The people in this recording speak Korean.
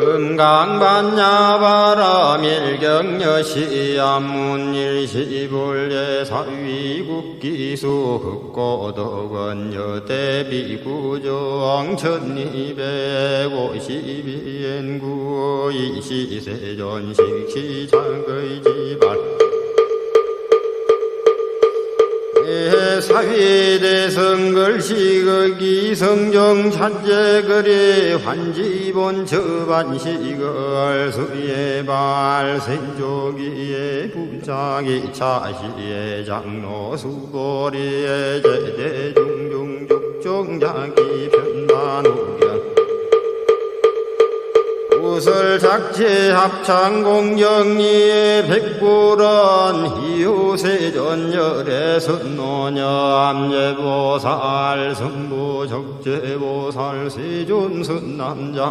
금강반야 바라 밀경여시암문일시불예 사위국기수 흑고덕원 여대비구정 천이백오십이엔구 이시세존식시장의 지발 사위대성글시극이 성정찬제거리 환지본 저반시걸 수예발 생조기에 부장이 차시에 장로 수보리에 제대중중죽종자기 편만우 경 우설 작체 합창 공정리의 백불원 희우세전열의 선노녀 암예보살 성부 적재보살 세존선 남자